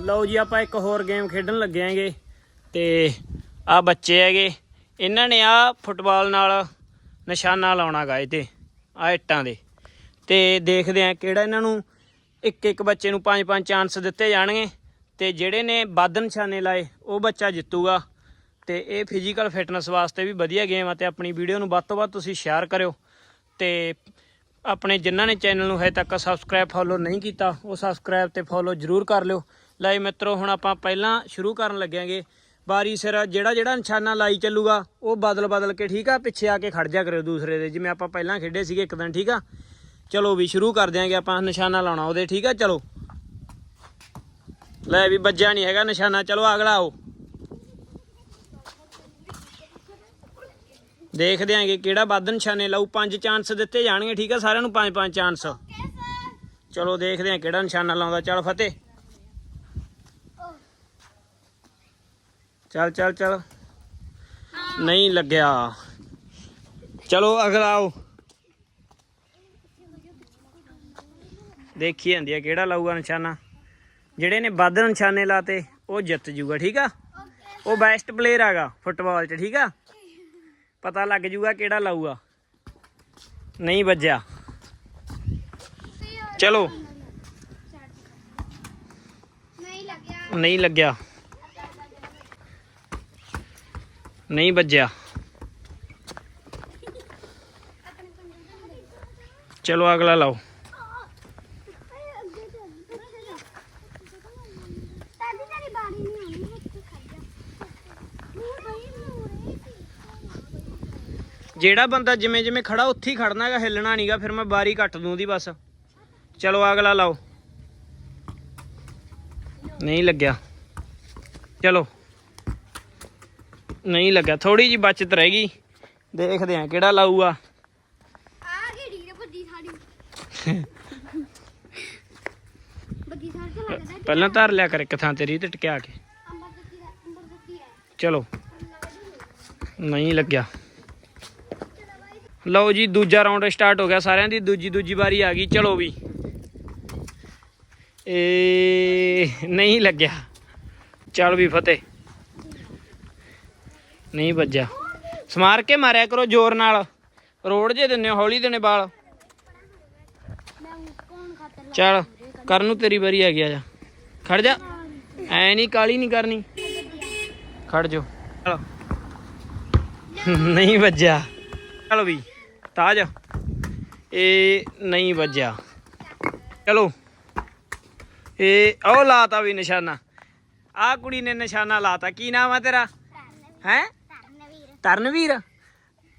ਲਓ ਜੀ, ਆਪਾਂ ਇੱਕ ਹੋਰ ਗੇਮ ਖੇਡਣ ਲੱਗੇ ਆਂਗੇ ਤੇ ਆ ਬੱਚੇ ਹੈਗੇ। ਇਹਨਾਂ ਨੇ ਆ ਫੁੱਟਬਾਲ ਨਾਲ ਨਿਸ਼ਾਨਾ ਲਾਉਣਾ ਗਾ ਤੇ ਆ ਇੱਟਾਂ ਦੇ। ਤੇ ਦੇਖਦੇ ਆ ਕਿਹੜਾ ਇਹਨਾਂ ਨੂੰ ਇੱਕ ਇੱਕ ਬੱਚੇ ਨੂੰ ਪੰਜ ਪੰਜ ਚਾਂਸ ਦਿੱਤੇ ਜਾਣਗੇ ਤੇ ਜਿਹੜੇ ਨੇ ਵੱਧ ਨਿਸ਼ਾਨੇ ਲਾਏ, ਉਹ ਬੱਚਾ ਜਿੱਤੂਗਾ। ਤੇ ਇਹ ਫਿਜ਼ੀਕਲ ਫਿਟਨੈਸ ਵਾਸਤੇ ਵੀ ਵਧੀਆ ਗੇਮ ਆ ਤੇ ਆਪਣੀ ਵੀਡੀਓ ਨੂੰ ਵੱਧ ਤੋਂ ਵੱਧ ਤੁਸੀਂ ਸ਼ੇਅਰ ਕਰਿਓ। ਤੇ ਆਪਣੇ ਜਿਨ੍ਹਾਂ ਨੇ ਚੈਨਲ ਨੂੰ ਹਜੇ ਤੱਕ ਸਬਸਕ੍ਰਾਈਬ ਫੋਲੋ ਨਹੀਂ ਕੀਤਾ, ਉਹ ਸਬਸਕ੍ਰਾਈਬ ਤੇ ਫੋਲੋ ਜਰੂਰ ਕਰ ਲਿਓ। ਲੈ ਮਿੱਤਰੋ, ਹੁਣ ਆਪਾਂ ਪਹਿਲਾਂ ਸ਼ੁਰੂ ਕਰਨ ਲੱਗਿਆਂਗੇ। ਬਾਰੀ ਸਿਰ ਜਿਹੜਾ ਜਿਹੜਾ ਨਿਸ਼ਾਨਾ ਲਾਈ ਚੱਲੂਗਾ, ਉਹ ਬਦਲ ਬਦਲ ਕੇ ਠੀਕ ਆ, ਪਿੱਛੇ ਆ ਕੇ ਖੜ ਜਾ ਕਰਿਓ ਦੂਸਰੇ ਦੇ। ਜਿਵੇਂ ਆਪਾਂ ਪਹਿਲਾਂ ਖੇਡੇ ਸੀਗੇ ਇੱਕ ਦਿਨ, ਠੀਕ ਆ? ਚਲੋ ਵੀ ਸ਼ੁਰੂ ਕਰ ਦਿਆਂਗੇ ਆਪਾਂ ਨਿਸ਼ਾਨਾ ਲਾਉਣਾ ਉਹਦੇ, ਠੀਕ ਆ? ਚਲੋ। ਲੈ ਵੀ ਵੱਜਿਆ ਨਹੀਂ ਹੈਗਾ ਨਿਸ਼ਾਨਾ, ਚਲੋ ਅਗਲਾ ਆਓ। ਦੇਖਦੇ ਆਂਗੇ ਕਿਹੜਾ ਵੱਧ ਨਿਸ਼ਾਨੇ ਲਾਊ। ਪੰਜ ਚਾਂਸ ਦਿੱਤੇ ਜਾਣਗੇ, ਠੀਕ ਆ? ਸਾਰਿਆਂ ਨੂੰ ਪੰਜ ਪੰਜ ਚਾਂਸ ਚਲੋ ਦੇਖਦੇ ਆਂ ਕਿਹੜਾ ਨਿਸ਼ਾਨਾ ਲਾਉਂਦਾ। ਚੱਲ ਫਤਿਹ। ਚੱਲ ਚੱਲ ਚੱਲ। ਨਹੀਂ ਲੱਗਿਆ। ਚਲੋ ਅਗਲਾ ਆਓ। ਦੇਖੀ ਜਾਂਦੀ ਆ ਕਿਹੜਾ ਲਾਊਗਾ ਨਿਸ਼ਾਨਾ। ਜਿਹੜੇ ਨੇ ਵੱਧ ਨਿਸ਼ਾਨੇ ਲਾਤੇ ਉਹ ਜਿੱਤ ਜੂਗਾ ਠੀਕ ਆ? ਉਹ ਬੈਸਟ ਪਲੇਅਰ ਆਗਾ ਫੁੱਟਬਾਲ 'ਚ ਠੀਕ ਆ? ਪਤਾ ਲੱਗ ਜੂਗਾ ਕਿਹੜਾ ਲਾਊਗਾ। ਨਹੀਂ ਵੱਜਿਆ। ਚਲੋ। ਨਹੀਂ ਲੱਗਿਆ। ਨਹੀਂ ਵੱਜਿਆ। ਚਲੋ ਅਗਲਾ ਲਾਓ। ਜਿਹੜਾ ਬੰਦਾ ਜਿਵੇਂ ਜਿਵੇਂ ਖੜਾ, ਉੱਥੇ ਹੀ ਖੜਨਾ ਹੈਗਾ, ਹਿੱਲਣਾ ਨਹੀਂਗਾ ਫਿਰ ਮੈਂ ਬਾਰੀ ਕੱਟ ਦੂੰ ਉਹਦੀ ਬਸ। ਚਲੋ ਅਗਲਾ ਲਾਓ। ਨਹੀਂ ਲੱਗਿਆ। ਚਲੋ। ਨਹੀਂ ਲੱਗਿਆ ਥੋੜੀ ਜੀ ਬਚਤ ਰਹਿ ਗਈ। ਦੇਖਦੇ ਆ ਕਿਹੜਾ ਲਾਊਗਾ। ਆ ਗਈ ਢੀਰ ਵੱਡੀ ਸਾੜੀ। ਵੱਡੀ ਸਾੜੀ ਤੇ ਲੱਗਦਾ ਪਹਿਲਾਂ ਧਰ ਲਿਆ ਕਰ ਇੱਕ ਥਾਂ ਤੇ ਰੀਤ ਟਕਿਆ ਕੇ। ਅੰਬਰ ਦਿੱਤੀ ਦਾ ਅੰਬਰ ਦਿੱਤੀ ਹੈ। ਚਲੋ। ਨਹੀਂ ਲੱਗਿਆ। ਲਓ ਜੀ ਦੂਜਾ ਰਾਉਂਡ ਸਟਾਰਟ ਹੋ ਗਿਆ ਸਾਰਿਆਂ ਦੀ। ਦੂਜੀ ਦੂਜੀ ਵਾਰੀ ਆ ਗਈ। ਚਲੋ ਵੀ। ਏ ਨਹੀਂ ਲੱਗਿਆ। ਚੱਲ ਵੀ ਫਤਿਹ। ਨਹੀਂ ਵੱਜਿਆ। ਸਮਾਰ ਕੇ ਮਾਰਿਆ ਕਰੋ ਜ਼ੋਰ ਨਾਲ। ਰੋੜ ਜੇ ਦਿੰਨੇ ਹੋ, ਹੌਲੀ ਦੇਣੇ ਬਾਲ ਮੈਂ ਚੱਲ ਕਰਨ ਨੂੰ ਤੇਰੀ ਵਾਰੀ ਆ ਗਿਆ ਜਾ। ਖੜ ਜਾ। ਐ ਨਹੀਂ ਕਾਲੀ ਨਹੀਂ ਕਰਨੀ। ਖੜ ਜੋ ਨਹੀਂ ਵੱਜਿਆ। ਚਲੋ ਵੀ ਤਾਜ। ਇਹ ਨਹੀਂ ਵੱਜਿਆ। ਚਲੋ। ਇਹ ਉਹ ਲਾਤਾ ਵੀ ਨਿਸ਼ਾਨਾ। ਆ ਕੁੜੀ ਨੇ ਨਿਸ਼ਾਨਾ ਲਾਤਾ। ਕੀ ਨਾਮ ਆ ਤੇਰਾ? ਹੈ? ਤਰਨਵੀਰ।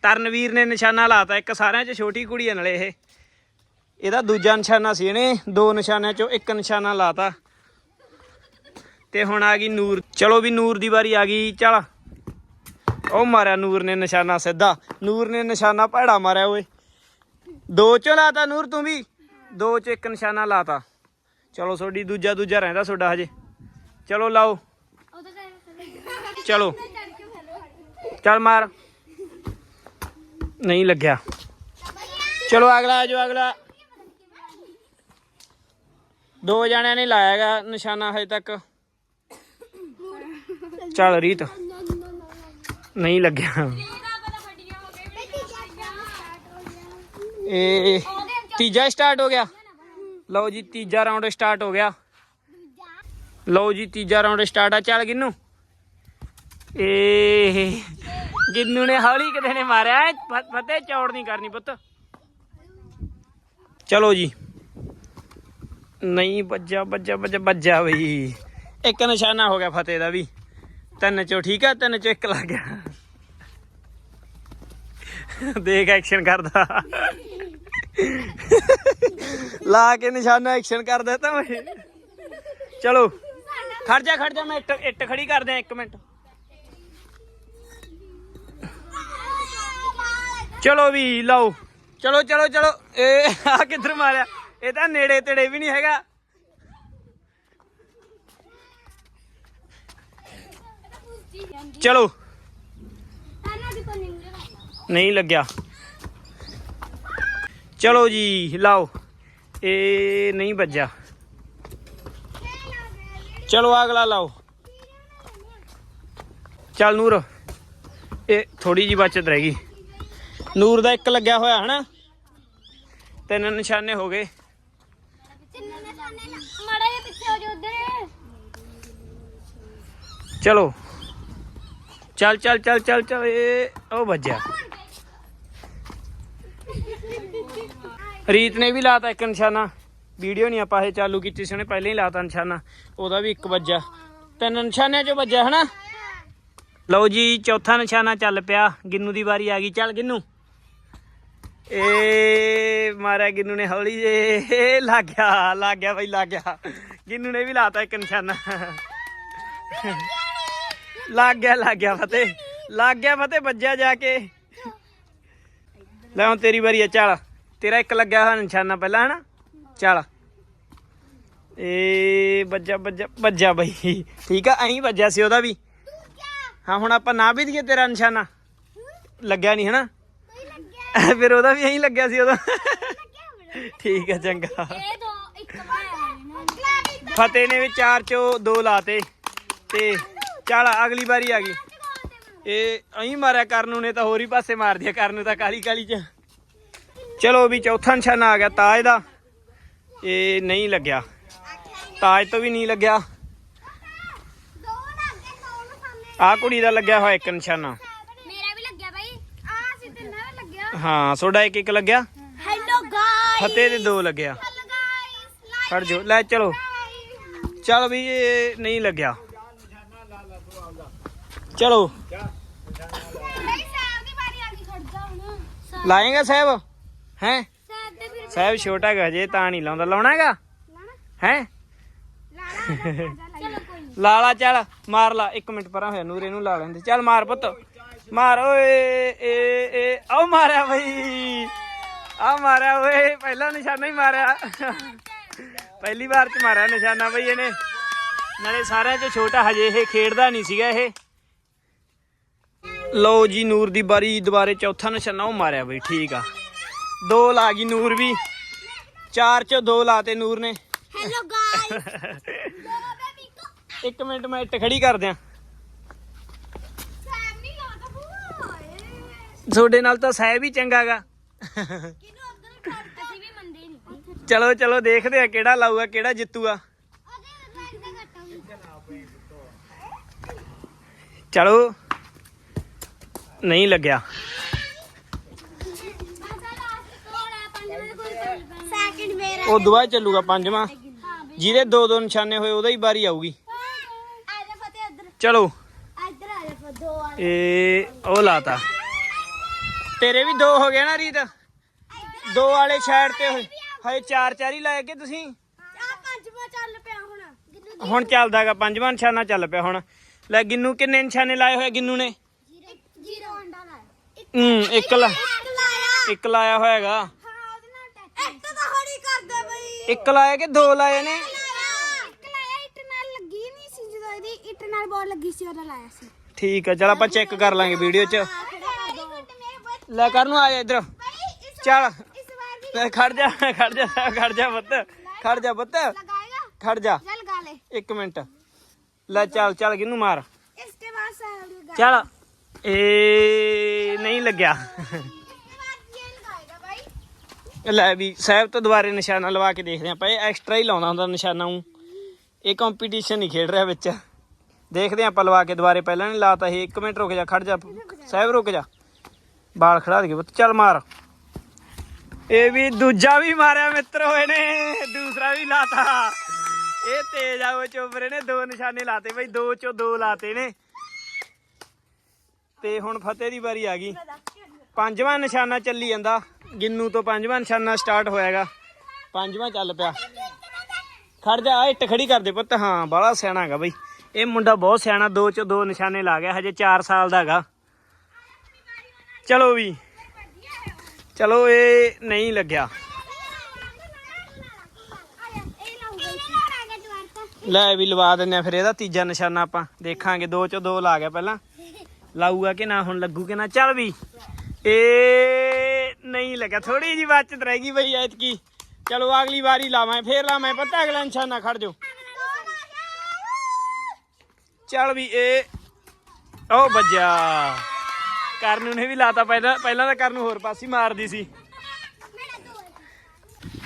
ਤਰਨਵੀਰ ਨੇ ਨਿਸ਼ਾਨਾ ਲਾਤਾ ਇੱਕ ਸਾਰਿਆਂ 'ਚ ਛੋਟੀ ਕੁੜੀ ਨਾਲੇ ਇਹ। ਇਹਦਾ ਦੂਜਾ ਨਿਸ਼ਾਨਾ ਸੀ ਇਹਨੇ ਦੋ ਨਿਸ਼ਾਨਿਆਂ 'ਚੋਂ ਇੱਕ ਨਿਸ਼ਾਨਾ ਲਾਤਾ। ਤੇ ਹੁਣ ਆ ਗਈ ਨੂਰ। ਚਲੋ ਵੀ ਨੂਰ ਦੀ ਵਾਰੀ ਆ ਗਈ ਚਲ। ਉਹ ਮਾਰਿਆ ਨੂਰ ਨੇ ਨਿਸ਼ਾਨਾ ਸਿੱਧਾ। ਨੂਰ ਨੇ ਨਿਸ਼ਾਨਾ ਭੈੜਾ ਮਾਰਿਆ ਓਏ। ਦੋ 'ਚੋਂ ਲਾਤਾ ਨੂਰ ਤੂੰ ਵੀ। ਦੋ 'ਚ ਇੱਕ ਨਿਸ਼ਾਨਾ ਲਾਤਾ। ਚਲੋ ਤੁਹਾਡੀ ਦੂਜਾ ਦੂਜਾ ਰਹਿੰਦਾ ਤੁਹਾਡਾ ਹਜੇ। ਚਲੋ ਲਾਓ। ਚਲੋ। ਚੱਲ ਮਾਰ। ਨਹੀਂ ਲੱਗਿਆ। ਚਲੋ ਅਗਲਾ ਆ ਜਾਓ, ਅਗਲਾ। ਦੋ ਜਣਿਆਂ ਨੇ ਲਾਇਆਗਾ ਨਿਸ਼ਾਨਾ ਹਜੇ ਤੱਕ। ਚੱਲ ਰੀਤ। ਨਹੀਂ ਲੱਗਿਆ। ਇਹ ਤੀਜਾ ਸਟਾਰਟ ਹੋ ਗਿਆ। ਲਓ ਜੀ, ਤੀਜਾ ਰਾਉਂਡ ਸਟਾਰਟ ਹੋ ਗਿਆ। ਲਓ ਜੀ, ਤੀਜਾ ਰਾਉਂਡ ਸਟਾਰਟ ਆ। ਚੱਲ ਗਿੰਨੂ। ਏ ਗਿੰਨੂ ਨੇ ਹੌਲੀ ਕਿਤੇ ਨੇ ਮਾਰਿਆ ਐ, ਫ- ਫਤਿਹ ਚੌੜ ਨਹੀਂ ਕਰਨੀ ਪੁੱਤ। ਚਲੋ ਜੀ। ਨਹੀਂ ਵੱਜਾ ਵੱਜਾ ਵੱਜਾ ਵੱਜਾ ਬਈ ਇੱਕ ਨਿਸ਼ਾਨਾ ਹੋ ਗਿਆ ਫਤਿਹ ਦਾ ਵੀ। ਤਿੰਨ ਚੋਂ ਠੀਕ ਆ ਤਿੰਨ ਚੋਂ ਇੱਕ ਲੱਗ ਗਿਆ। ਦੇਖ ਐਕਸ਼ਨ ਕਰਦਾ। ਲਾ ਕੇ ਨਿਸ਼ਾਨਾ ਐਕਸ਼ਨ ਕਰ ਦਿੱਤਾ ਮੈਂ। ਚਲੋ। ਖੜ ਜਾ ਖੜ ਜਾ ਮੈਂ ਇੱਟ ਇੱਟ ਖੜੀ ਕਰ ਦਿਆਂ ਇੱਕ ਮਿੰਟ। ਚਲੋ ਵੀ ਲਓ। ਚਲੋ ਚਲੋ ਚਲੋ। ਇਹ ਆ ਕਿੱਧਰ ਮਾਰਿਆ? ਇਹ ਤਾਂ ਨੇੜੇ ਤੇੜੇ ਵੀ ਨਹੀਂ ਹੈਗਾ। ਚਲੋ। ਨਹੀਂ ਲੱਗਿਆ। ਚਲੋ ਜੀ ਲਾਓ। ਇਹ ਨਹੀਂ ਵੱਜਾ ਚਲੋ ਅਗਲਾ ਲਾਓ। ਚੱਲ ਨੂਰ ਇਹ ਥੋੜੀ ਜੀ ਬਚਤ ਰਹਿ ਗਈ। ਨੂਰ ਦਾ ਇੱਕ ਲੱਗਿਆ ਹੋਇਆ ਹਨਾ? ਤਿੰਨ ਨਿਸ਼ਾਨੇ ਹੋ ਗਏ। ਤਿੰਨ ਨਿਸ਼ਾਨੇ ਲਾ ਮੜਾ ਜਿਹਾ ਪਿੱਛੇ ਹੋ ਜਾ ਉਧਰ। ਚਲੋ। ਚੱਲ ਚੱਲ ਚੱਲ ਚੱਲ ਚੱਲ ਇਹ ਉਹ ਵੱਜਿਆ। ਰੀਤ ਨੇ ਵੀ ਲਾਤਾ ਇੱਕ ਨਿਸ਼ਾਨਾ। ਵੀਡੀਓ ਨਹੀਂ ਆਪਾਂ ਇਹ ਚਾਲੂ ਕੀਤੀ ਸੀ ਉਹਨੇ ਪਹਿਲਾਂ ਹੀ ਲਾਤਾ ਨਿਸ਼ਾਨਾ। ਉਹਦਾ ਵੀ ਇੱਕ ਵੱਜਿਆ। ਤਿੰਨ ਨਿਸ਼ਾਨਿਆਂ ਚੋਂ ਵੱਜਿਆ ਹਨਾ? ਲਓ ਜੀ ਚੌਥਾ ਨਿਸ਼ਾਨਾ ਚੱਲ ਪਿਆ। ਗਿੰਨੂ ਦੀ ਵਾਰੀ ਆ ਗਈ। ਚੱਲ ਗਿੰਨੂ। ਏ ਮਾਰਿਆ ਗਿੰਨੂ ਨੇ ਹੌਲੀ ਜੇ। ਲੱਗ ਗਿਆ ਲੱਗ ਗਿਆ ਬਈ ਲੱਗ ਗਿਆ ਗਿੰਨੂ ਨੇ ਵੀ ਲਾਤਾ ਇੱਕ ਨਿਸ਼ਾਨਾ। ਲੱਗ ਗਿਆ ਲੱਗ ਗਿਆ ਫਤਿਹ। ਲੱਗ ਗਿਆ ਫਤਿਹ ਵੱਜਿਆ ਜਾ ਕੇ। ਲੈ ਹੁਣ ਤੇਰੀ ਵਾਰੀ ਆ, ਚੱਲ। ਤੇਰਾ ਇੱਕ ਲੱਗਿਆ ਹੋਇਆ ਨਿਸ਼ਾਨਾ ਪਹਿਲਾਂ, ਹਨਾ? ਚੱਲ। ਏ ਵੱਜਾ ਵੱਜਾ ਵੱਜਾ ਬਈ। ਠੀਕ ਆ, ਐਂ ਵੱਜਿਆ ਸੀ ਉਹਦਾ ਵੀ। ਹਾਂ, ਹੁਣ ਆਪਾਂ ਨਾ ਵੀ ਦਈਏ ਤੇਰਾ ਨਿਸ਼ਾਨਾ। ਲੱਗਿਆ ਨਹੀਂ, ਹਨਾ? ਕੋਈ ਫਿਰ ਉਹਦਾ ਵੀ ਐਂ ਲੱਗਿਆ ਸੀ ਉਹਦਾ ਠੀਕ ਆ ਚੰਗਾ। ਇਹ ਦੋ ਇੱਕ ਪਾਇਆ ਫਤਿਹ ਨੇ ਵੀ ਚਾਰ ਚੋਂ ਦੋ ਲਾਤੇ ਤੇ ਚੱਲ ਅਗਲੀ ਵਾਰੀ ਆ ਗਈ। ਇਹ ਅਹੀਂ ਮਾਰਿਆ ਕਰਨ ਨੂੰ ਤਾਂ ਹੋਰ ਹੀ ਪਾਸੇ ਮਾਰ ਦਿਆ ਕਰਨ ਤਾਂ ਕਾਲੀ ਕਾਲੀ ਚ। ਚਲੋ ਵੀ ਚੌਥਾ ਨਿਸ਼ਾਨਾ ਆ ਗਿਆ ਤਾਜ ਦਾ। ਇਹ ਨਹੀਂ ਲੱਗਿਆ। ਤਾਜ ਤੋਂ ਵੀ ਨਹੀਂ ਲੱਗਿਆ। ਆ ਕੁੜੀ ਦਾ ਲੱਗਿਆ ਹੋਇਆ ਇੱਕ ਨਿਸ਼ਾਨਾ ਮੇਰਾ ਵੀ ਲੱਗਿਆ ਬਾਈ ਆ ਸੀ ਤਿੰਨਾਂ ਦਾ ਲੱਗਿਆ ਹਾਂ ਤੁਹਾਡਾ ਇੱਕ ਇੱਕ ਲੱਗਿਆ? ਹੈਲੋ ਗਾਇਸ ਫਤਿਹ ਦੇ ਦੋ ਲੱਗਿਆ। ਖੜ ਜਾਓ ਲੈ ਚਲੋ। ਚੱਲ ਵੀ ਇਹ ਨਹੀਂ ਲੱਗਿਆ। ਚਲੋ। ਜਾ ਲਾਏਗਾ ਸਾਹਿਬ? ਹੈ? ਸਾਹਿਬ ਛੋਟਾ ਹੈਗਾ ਜੇ ਤਾਂ ਨਹੀਂ ਲਾਉਂਦਾ। ਲਾਉਣਾ ਹੈਗਾ? ਲਾਣਾ ਹੈ? ਨੀ। ਲਾਲਾ ਚੱਲ ਮਾਰ ਲਾ। ਇੱਕ ਮਿੰਟ ਪਰਾਂ ਹੋਇਆ ਨੂਰ ਇਹਨੂੰ ਲਾ ਲੈਂਦੇ। ਚੱਲ ਮਾਰ ਪੁੱਤ। ਮਾਰ ਓਏ ਏ ਏ ਆਓ ਮਾਰਿਆ ਬਈ। ਆ ਮਾਰਿਆ ਓਏ ਪਹਿਲਾ ਨਿਸ਼ਾਨਾ ਹੀ ਮਾਰਿਆ। ਪਹਿਲੀ ਵਾਰ ਚ ਮਾਰਿਆ ਨਿਸ਼ਾਨਾ ਬਈ ਇਹਨੇ। ਨਾਲੇ ਸਾਰਿਆਂ ਚ ਛੋਟਾ ਹਜੇ ਇਹ ਖੇਡਦਾ ਨਹੀਂ ਸੀਗਾ ਇਹ। ਲਓ ਜੀ ਨੂਰ ਦੀ ਬਾਰੀ ਦੁਬਾਰੇ ਚੌਥਾ ਨਿਸ਼ਾਨਾ ਉਹ ਮਾਰਿਆ ਬਈ ਠੀਕ ਆ। ਦੋ ਲਾ ਗਈ ਨੂਰ ਵੀ। ਚਾਰ ਚ ਦੋ ਲਾਤੇ ਨੂਰ ਨੇ। ਹੈਲੋ ਗਾਇਸ ਇੱਕ ਮਿੰਟ ਮੈਂ ਇੱਟ ਖੜੀ ਕਰ ਦਿਆਂ ਸਾਹਿਬ ਨਹੀਂ ਲਾਦਾ ਬੂਆ ਤੁਹਾਡੇ ਨਾਲ ਤਾਂ ਸਹਿਬ ਹੀ ਚੰਗਾਗਾ। ਅਸੀਂ ਵੀ ਮੰਦੇ ਨਹੀਂ ਚਲੋ ਚਲੋ ਦੇਖਦੇ ਆ ਕਿਹੜਾ ਲਾਊਗਾ ਕਿਹੜਾ ਜਿੱਤੂਗਾ। ਚਲੋ। ਨਹੀਂ ਲੱਗਿਆ। ਸੈਕਿੰਡ ਮੇਰਾ ਉਹ ਦੁਆ ਚੱਲੂਗਾ ਪੰਜਵਾਂ। ਜਿਹਦੇ ਦੋ ਦੋ ਨਿਸ਼ਾਨੇ ਹੋਏ ਉਹਦਾ ਹੀ ਵਾਰੀ ਆਊਗੀ। ਆ ਜਾ ਫਤਿਹ ਇੱਧਰ। ਚਲੋ। ਇੱਧਰ ਆ ਜਾ ਦੋ ਆ ਇਹ ਉਹ ਲਾਤਾ। ਤੇਰੇ ਵੀ ਦੋ ਹੋ ਗਏ ਨਾ ਰੀਤ। ਦੋ ਵਾਲੇ ਸਾਈਡ ਤੇ ਹੋਏ। ਹਏ ਚਾਰ ਚਾਰ ਹੀ ਲਾਏ ਕਿ ਤੁਸੀਂ? ਆ ਪੰਜਵਾਂ ਚੱਲ ਪਿਆ ਹੁਣ। ਹੁਣ ਚੱਲਦਾਗਾ ਪੰਜਵਾਂ ਨਿਸ਼ਾਨਾ ਚੱਲ ਪਿਆ ਹੁਣ। ਲੈ ਗਿੰਨੂ ਕਿੰਨੇ ਨਿਸ਼ਾਨੇ ਲਾਏ ਹੋਏ ਗਿੰਨੂ ਨੇ? ਜੀਰੋ। ਅੰਡਾ ਲਾਇਆ ਹੂੰ ਇੱਕ ਲਾ ਇੱਕ ਲਾਇਆ। ਇੱਕ ਲਾਇਆ ਹੋਇਆਗਾ। ਹਾਂ ਉਹਦੇ ਨਾਲ ਟੱਚ ਇੱਕ ਤਾਂ ਹੌਲੀ ਕਰਦੇ ਬਈ। ਇੱਕ ਲਾਇਆ ਕਿ ਦੋ ਲਾਏ ਨੇ? ਲਾਇਆ। ਇੱਕ ਲਾਇਆ ਇੱਟ ਨਾਲ ਲੱਗੀ ਨਹੀਂ ਸੀ ਜਦੋਂ ਇਹਦੀ ਇੱਟ ਨਾਲ ਬਾਲ ਲੱਗੀ ਸੀ ਉਹਦਾ ਲਾਇਆ ਸੀ। ਠੀਕ ਆ ਚਲ ਆਪਾਂ ਚੈੱਕ ਕਰ ਲਾਂਗੇ ਵੀਡੀਓ 'ਚ। ਲੈ ਕਰ ਨੂੰ ਆ ਜਾ ਇੱਧਰ। ਚੱਲ। ਲੈ ਖੜ ਜਾ ਖੜ ਜਾ ਖੜ ਜਾ ਪੁੱਤ। ਖੜ ਜਾ ਪੁੱਤ। ਲਗਾਏਗਾ? ਖੜ ਜਾ। ਚੱਲ ਗਾ ਲੈ। ਇੱਕ ਮਿੰਟ। ਲੈ ਚੱਲ ਚੱਲ ਕਿਨੂੰ ਮਾਰ? ਇਸ ਬਾਅਦ ਲਗਾ। ਚੱਲ। ਇਹ ਨਹੀਂ ਲੱਗਿਆ। ਲੈ ਵੀ ਸਾਹਿਬ ਤੋਂ ਦੁਬਾਰੇ ਨਿਸ਼ਾਨਾ ਲਵਾ ਕੇ ਦੇਖਦੇ ਆਪਾਂ ਇਹ ਐਕਸਟਰਾ ਹੀ ਲਾਉਂਦਾ ਹੁੰਦਾ ਨਿਸ਼ਾਨਾ ਉਹ। ਇਹ ਕੰਪੀਟੀਸ਼ਨ ਨਹੀਂ ਖੇਡ ਰਿਹਾ ਵਿੱਚ। ਦੇਖਦੇ ਆਪਾਂ ਲਵਾ ਕੇ ਦੁਬਾਰੇ। ਪਹਿਲਾਂ ਨਹੀਂ ਲਾਤਾ ਇਹ। 1 ਮਿੰਟ ਰੁਕ ਜਾ ਖੜ ਜਾ। ਸਾਹਿਬ ਰੁਕ ਜਾ। ਬਾਲ ਖੜਾ ਦੇ ਪੁੱਤ, ਚੱਲ ਮਾਰ। ਇਹ ਵੀ ਦੂਜਾ ਵੀ ਮਾਰਿਆ ਮਿੱਤਰ ਹੋਏ ਨੇ, ਦੂਸਰਾ ਵੀ ਲਾਤਾ। ਇਹ ਤੇਜ ਆ, ਉਹ ਚੋਬਰੇ ਨੇ, ਦੋ ਨਿਸ਼ਾਨੇ ਲਾਤੇ ਬਈ, ਦੋ ਚੋਂ ਦੋ ਲਾਤੇ ਨੇ। ਤੇ ਹੁਣ ਫਤਿਹ ਦੀ ਵਾਰੀ ਆ ਗਈ। ਪੰਜਵਾਂ ਨਿਸ਼ਾਨਾ ਚੱਲੀ ਜਾਂਦਾ। ਗਿੰਨੂ ਤੋਂ ਪੰਜਵਾਂ ਨਿਸ਼ਾਨਾ ਸਟਾਰਟ ਹੋਇਆਗਾ। ਪੰਜਵਾਂ ਚੱਲ ਪਿਆ। ਖੜ ਜਾ, ਇੱਟ ਖੜੀ ਕਰ ਦੇ ਪੁੱਤ। ਹਾਂ ਬੜਾ ਸਿਆਣਾ ਹੈਗਾ ਬਈ। ਇਹ ਮੁੰਡਾ ਬਹੁਤ ਸਿਆਣਾ, ਦੋ ਚ ਦੋ ਨਿਸ਼ਾਨੇ ਲਾ ਗਿਆ, ਹਜੇ 4 ਸਾਲ ਦਾ ਹੈਗਾ। ਚਲੋ ਵੀ। ਚਲੋ ਇਹ ਨਹੀਂ ਲੱਗਿਆ। ਲੈ ਵੀ ਲਵਾ ਦਿੰਨੇ ਆ ਫਿਰ ਇਹਦਾ ਤੀਜਾ ਨਿਸ਼ਾਨਾ ਆਪਾਂ ਦੇਖਾਂਗੇ। ਦੋ ਚੋਂ ਦੋ ਲਾ ਗਿਆ ਪਹਿਲਾਂ। ਲਾਊਗਾ ਕਿ ਨਾ, ਹੁਣ ਲੱਗੂ ਕਿ ਨਾ। ਚੱਲ ਵੀ, ਇਹ ਨਹੀਂ ਲੱਗਾ ਥੋੜੀ ਜੀ ਬਚਤ ਰਹਿ ਗਈ ਬਈ ਐਤਕੀ। ਚਲੋ ਅਗਲੀ ਵਾਰੀ ਲਾਵਾਂ ਫੇਰ ਲਾਵਾਂ ਪਤਾ ਅਗਲਾ ਨਿਸ਼ਾਨਾ ਖੜ ਜਾਓ। ਚੱਲ ਵੀ, ਇਹ ਉਹ ਵੱਜਿਆ। ਕਰਨ ਨੇ ਵੀ ਲਾਤਾ ਪਹਿਲਾਂ ਪਹਿਲਾਂ ਤਾਂ ਕਰਨ ਨੂੰ ਹੋਰ ਪਾਸੇ ਮਾਰਦੀ ਸੀ।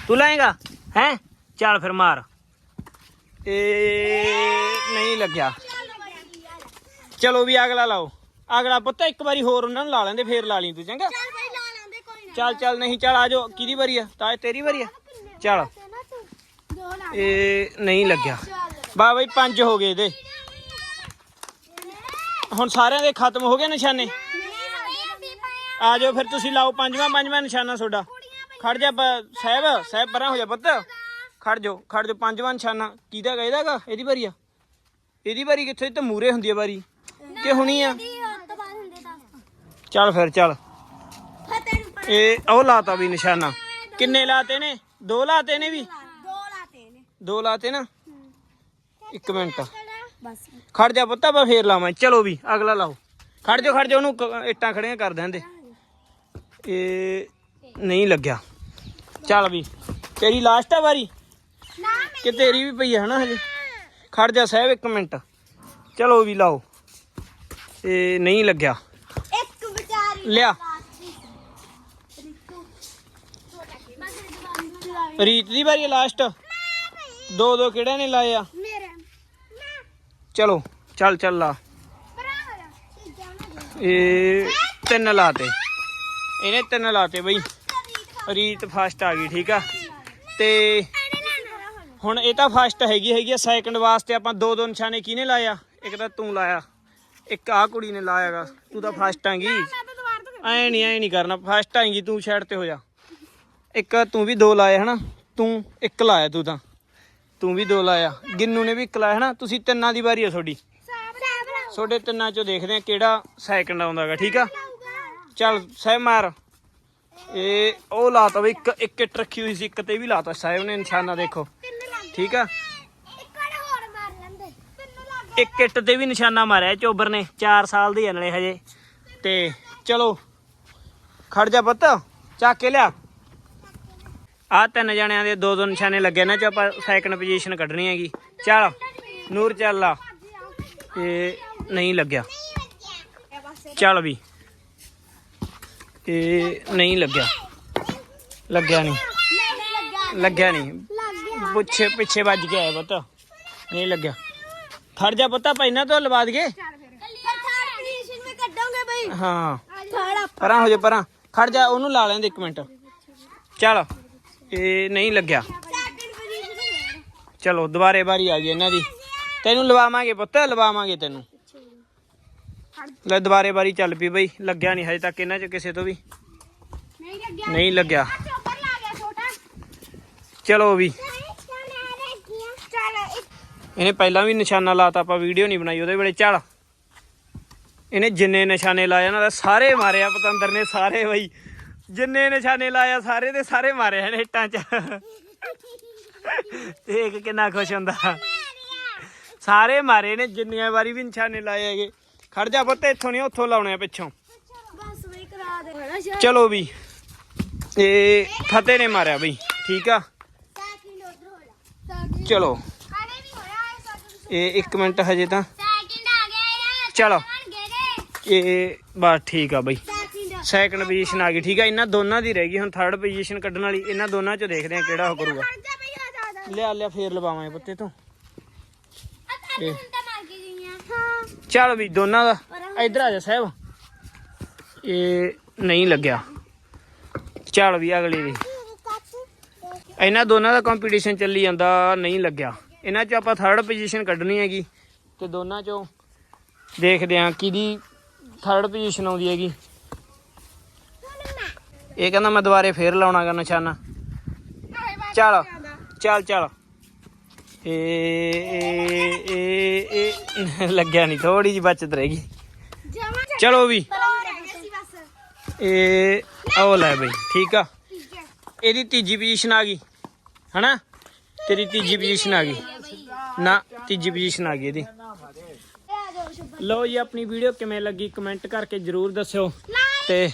ਤੂੰ ਲਾਏਗਾ? ਹੈ? ਚੱਲ ਫਿਰ ਮਾਰ। ਇਹ ਨਹੀਂ ਲੱਗਿਆ। ਚਲੋ ਵੀ ਅਗਲਾ ਲਾਓ। ਅਗਲਾ ਪੁੱਤ ਇੱਕ ਵਾਰੀ ਹੋਰ ਉਹਨਾਂ ਨੂੰ ਲਾ ਲੈਂਦੇ ਫੇਰ ਲਾ ਲਈ ਤੂੰ ਚੰਗਾ? ਚੱਲ ਚੱਲ ਨਹੀਂ ਚੱਲ ਆਜੋ ਕਿਹਦੀ ਵਾਰੀ ਆ? ਤਾਂ ਤੇਰੀ ਵਾਰੀ ਆ? ਚੱਲ। ਇਹ ਨਹੀਂ ਲੱਗਿਆ। ਬਾ ਬਈ ਪੰਜ ਹੋ ਗਏ ਇਹਦੇ। ਹੁਣ ਸਾਰਿਆਂ ਦੇ ਖਤਮ ਹੋ ਗਏ ਨਿਸ਼ਾਨੇ? ਆ ਜਾਓ ਫਿਰ ਤੁਸੀਂ ਲਾਓ ਪੰਜਵਾਂ ਪੰਜਵਾਂ ਨਿਸ਼ਾਨਾ ਤੁਹਾਡਾ। ਖੜ ਜਾ ਸਾਹਿਬ ਸਾਹਿਬ ਪਰਾਂ ਹੋ ਜਾ ਪੁੱਤ। ਖੜ ਜਾਓ ਖੜ ਜਾਓ ਪੰਜਵਾਂ ਨਿਸ਼ਾਨਾ। ਕਿਹਦਾ ਗਾ ਇਹਦਾਗਾ ਇਹਦੀ ਵਾਰੀ ਆ। ਇਹਦੀ ਵਾਰੀ ਕਿੱਥੇ? ਇਹ ਤਾਂ ਮੂਰੇ ਹੁੰਦੀ ਆ ਵਾਰੀ। ਕਿ ਹੁਣੀ ਆ? ਚੱਲ ਫਿਰ ਚੱਲ। ਇਹ ਉਹ ਲਾਤਾ ਵੀ ਨਿਸ਼ਾਨਾ। ਕਿੰਨੇ ਲਾਤੇ ਨੇ? ਦੋ ਲਾਤੇ ਨੇ ਵੀ? ਦੋ ਲਾਤੇ ਨੇ। ਦੋ ਲਾਤੇ ਨਾ। ਇੱਕ ਮਿੰਟ। ਬਸ। ਖੜ ਜਾ ਪੁੱਤਾ ਬਾ ਫੇਰ ਲਾਵਾਂ ਚਲੋ ਵੀ ਅਗਲਾ ਲਾਓ। ਖੜ ਜਾ ਖੜ ਜਾ ਉਹਨੂੰ ਕ- ਇੱਟਾਂ ਖੜੀਆਂ ਕਰ ਦਿੰਦੇ ਇਹ ਨਹੀਂ ਲੱਗਿਆ। ਚੱਲ ਵੀ ਤੇਰੀ ਲਾਸਟ ਆ ਵਾਰੀ? ਨਾ ਕਿ ਤੇਰੀ ਵੀ ਪਈ ਹੈ ਹਨਾ ਹਜੇ? ਖੜ ਜਾ ਸਾਹਿਬ ਇੱਕ ਮਿੰਟ। ਚਲੋ ਵੀ ਲਾਓ। ਇਹ ਨਹੀਂ ਲੱਗਿਆ। ਇੱਕ ਵਿਚਾਰੀ ਲਿਆ। ਰੀਤ ਦੀ ਵਾਰੀ ਲਾਸਟ ਦੋ ਦੋ ਕਿਹੜੇ ਨੇ ਲਾਏ ਆ? ਚਲੋ ਚੱਲ ਚੱਲ ਲਾ। ਨਾ ਇਹ ਤਿੰਨ ਲਾਤੇ। ਇਹਨੇ ਤਿੰਨ ਲਾਤੇ ਬਈ। ਰੀਤ ਫਸਟ ਆ ਗਈ ਠੀਕ ਆ? ਤੇ ਹੁਣ ਇਹ ਤਾਂ ਫਸਟ ਹੈਗੀ ਹੈਗੀ ਆ। ਸੈਕੰਡ ਵਾਸਤੇ ਆਪਾਂ ਦੋ ਦੋ ਨਿਸ਼ਾਨੇ ਕਿਹਨੇ ਲਾਇਆ ਇੱਕ ਤਾਂ ਤੂੰ ਲਾਇਆ ਇੱਕ ਆ ਕੁੜੀ ਨੇ ਲਾਇਆਗਾ ਤੂੰ ਤਾਂ ਫਸਟ ਆਂਗੀ। ਐ ਨਹੀਂ ਐ ਨਹੀਂ ਕਰਨਾ। ਫਸਟ ਆਏਗੀ ਤੂੰ ਸਾਈਡ ਤੇ ਹੋ ਜਾ। ਇੱਕ ਤੂੰ ਵੀ ਦੋ ਲਾਏ ਹਨਾ? ਤੂੰ ਇੱਕ ਲਾਇਆ ਤੂੰ ਤਾਂ। ਤੂੰ ਵੀ ਦੋ ਲਾਇਆ। ਗਿੰਨੂ ਨੇ ਵੀ ਇੱਕ ਲਾਇਆ ਹਨਾ? ਤੁਸੀਂ ਤਿੰਨਾਂ ਦੀ ਵਾਰੀ ਆ ਤੁਹਾਡੀ। ਤੁਹਾਡੇ ਤਿੰਨਾਂ ਚੋਂ ਦੇਖਦੇ ਆ ਕਿਹੜਾ ਸੈਕੰਡ ਆਉਂਦਾਗਾ ਠੀਕ ਆ? ਚੱਲ ਸਾਹਿਬ ਮਾਰ ਇਹ ਉਹ ਲਾਤਾ ਬਈ ਇੱਕ ਇੱਕ ਇੱਟ ਰੱਖੀ ਹੋਈ ਸੀ, ਇੱਕ ਤੇ ਵੀ ਲਾਤਾ। ਸਾਹਿਬ ਨੇ ਨਿਸ਼ਾਨਾ ਦੇਖੋ। ਠੀਕ ਆ? ਇੱਕ ਵਾਰ ਇੱਟ ਤੇ ਵੀ ਨਿਸ਼ਾਨਾ ਮਾਰਿਆ ਚੋਬਰ ਨੇ 4 ਸਾਲ ਦੀ ਆ ਹਜੇ। ਤੇ ਚਲੋ, ਖੜ ਜਾ ਪੁੱਤ, ਚੱਕ ਕੇ ਲਿਆ। ਆ ਤਿੰਨ ਜਣਿਆਂ ਦੇ ਦੋ ਦੋ ਨਿਸ਼ਾਨੇ ਲੱਗੇ ਨਾ ਚ ਆਪਾਂ ਸੈਕੰਡ ਪੋਜੀਸ਼ਨ ਕੱਢਣੀ ਹੈਗੀ। ਚੱਲ, ਨੂਰ ਚੱਲ ਆ। ਇਹ ਨਹੀਂ ਲੱਗਿਆ। ਚੱਲ ਵੀ। ਇਹ ਨਹੀਂ ਲੱਗਿਆ। ਲੱਗਿਆ ਨਹੀਂ। ਲੱਗਿਆ ਨਹੀਂ। ਲੱਗ ਪਿੱਛੇ ਪਿੱਛੇ ਵੱਜ ਗਿਆ ਹੈ ਪੁੱਤ। ਨਹੀਂ ਲੱਗਿਆ। ਖੜ ਜਾ ਪੁੱਤ ਪਹਿਲਾਂ ਤੋਂ ਲਵਾ ਦਈਏ। ਹਾਂ। ਪਰਾਂ ਹੋ ਜਾ, ਪਰਾਂ। ਖੜ ਜਾ, ਉਹਨੂੰ ਲਾ ਲੈਂਦੇ ਇੱਕ ਮਿੰਟ। ਚੱਲ ਇਹ ਨਹੀਂ ਲੱਗਿਆ। ਚਲੋ, ਦੁਬਾਰੇ ਵਾਰੀ ਆ ਗਈ ਇਹਨਾਂ ਦੀ। ਤੈਨੂੰ ਲਵਾਵਾਂਗੇ ਪੁੱਤ, ਲਵਾਵਾਂਗੇ ਤੈਨੂੰ। ਲੈ ਦੁਬਾਰੇ ਵਾਰੀ ਚੱਲ ਪਈ ਬਈ ਲੱਗਿਆ ਨਹੀਂ ਹਜੇ ਤੱਕ ਇਹਨਾਂ ਚ ਕਿਸੇ ਤੋਂ ਵੀ। ਨਹੀਂ ਲੱਗਿਆ। ਨਹੀਂ ਲੱਗਿਆ। ਚੋਪਰ ਲਾ ਗਿਆ ਛੋਟਾ। ਚਲੋ ਵੀ। ਇਹਨੇ ਪਹਿਲਾਂ ਵੀ ਨਿਸ਼ਾਨਾ ਲਾਤਾ ਆਪਾਂ ਵੀਡੀਓ ਨਹੀਂ ਬਣਾਈ ਉਹਦੇ ਵੇਲੇ। ਚੱਲ। ਇਹਨੇ ਜਿੰਨੇ ਨਿਸ਼ਾਨੇ ਲਾਏ ਇਹਨਾਂ ਦਾ ਸਾਰੇ ਮਾਰਿਆ ਪਤੰਦਰ ਨੇ ਸਾਰੇ ਬਈ। ਜਿੰਨੇ ਨਿਸ਼ਾਨੇ ਲਾਇਆ ਸਾਰੇ ਦੇ ਸਾਰੇ ਮਾਰੇ ਇਹਨੇ ਹਿੱਟਾਂ 'ਚ। ਦੇਖ ਕਿੰਨਾ ਖੁਸ਼ ਹੁੰਦਾ। ਸਾਰੇ ਮਾਰੇ ਨੇ ਜਿੰਨੀਆਂ ਵਾਰੀ ਵੀ ਨਿਸ਼ਾਨੇ ਲਾਏ ਹੈਗੇ। ਖੜ ਜਾ ਪੁੱਤ ਇੱਥੋਂ ਨਹੀਂ ਉੱਥੋਂ ਲਾਉਣੇ ਆ ਪਿੱਛੋਂ। ਬਸ ਬਈ ਕਰਾ ਦੇ। ਚਲੋ ਵੀ ਇਹ ਫਤਿਹ ਨੇ ਮਾਰਿਆ ਬਈ ਠੀਕ ਆ? ਸੈਕਿੰਡ ਉਧਰ ਹੋ ਚਲੋ। ਹੋਇਆ ਇਹ ਸੈਕਿੰਡ ਇਹ 1 ਮਿੰਟ ਹਜੇ ਤਾਂ। ਸੈਕਿੰਡ ਆ ਗਿਆ ਯਾਰ ਚਲੋ। ਇਹ ਬਸ ਠੀਕ ਆ ਬਈ। ਸੈਕਿੰਡ ਪੋਜੀਸ਼ਨ ਆ ਗਈ ਠੀਕ ਆ? ਇਹਨਾਂ ਦੋਨਾਂ ਦੀ ਰਹਿ ਗਈ ਹੁਣ ਥਰਡ ਪੋਜੀਸ਼ਨ ਕੱਢਣ ਵਾਲੀ ਇਹਨਾਂ ਦੋਨਾਂ ਚੋਂ ਦੇਖਦੇ ਆ ਕਿਹੜਾ ਉਹ ਕਰੂਗਾ। ਲਿਆ ਲਿਆ ਫੇਰ ਲਵਾਵਾਂਗੇ ਪੁੱਤੇ ਤੋਂ। ਆ ਚੱਲ ਵੀ ਦੋਨਾਂ ਦਾ। ਇੱਧਰ ਆ ਜਾ ਸਾਹਿਬ। ਇਹ ਨਹੀਂ ਲੱਗਿਆ। ਚੱਲ ਵੀ ਅਗਲੀ ਦੀ। ਇਹਨਾਂ ਦੋਨਾਂ ਦਾ ਕੰਪੀਟੀਸ਼ਨ ਚੱਲੀ ਜਾਂਦਾ ਨਹੀਂ ਲੱਗਿਆ। ਇਹਨਾਂ ਚੋਂ ਆਪਾਂ ਥਰਡ ਪੋਜੀਸ਼ਨ ਕੱਢਣੀ ਹੈਗੀ ਤੇ ਦੋਨਾਂ ਚੋਂ ਦੇਖਦੇ ਆ ਕਿਹਦੀ ਥਰਡ ਪੋਜੀਸ਼ਨ ਆਉਂਦੀ ਹੈਗੀ। ਇਹ ਕਹਿੰਦਾ ਮੈਂ ਦੁਬਾਰੇ ਫੇਰ ਲਾਉਣਾਗਾ ਨਿਸ਼ਾਨਾ। ਚੱਲ ਚੱਲ ਚੱਲ। ਇਹ ਇਹ ਇਹ ਇਹ ਲੱਗਿਆ ਨਹੀਂ ਥੋੜੀ ਜਿਹੀ ਬਚਤ ਰਹਿ ਗਈ। ਚਲੋ ਵੀ। ਰਹਿ ਇਹ ਉਹ ਲੈ ਬਈ, ਠੀਕ ਆ। ਇਹਦੀ ਤੀਜੀ ਪੋਜੀਸ਼ਨ ਆ ਗਈ, ਹਨਾ? ਤੇਰੀ ਤੀਜੀ ਪੋਜੀਸ਼ਨ ਆ ਗਈ। ਨਾ, ਤੀਜੀ ਪੋਜੀਸ਼ਨ ਆ ਗਈ ਇਹਦੀ। ਇਹ ਲਓ ਜੀ, ਆਪਣੀ ਵੀਡੀਓ ਕਿਵੇਂ ਲੱਗੀ ਕਮੈਂਟ ਕਰਕੇ ਜਰੂਰ ਦੱਸਿਓ। ਲਾਈਕ ਤੇ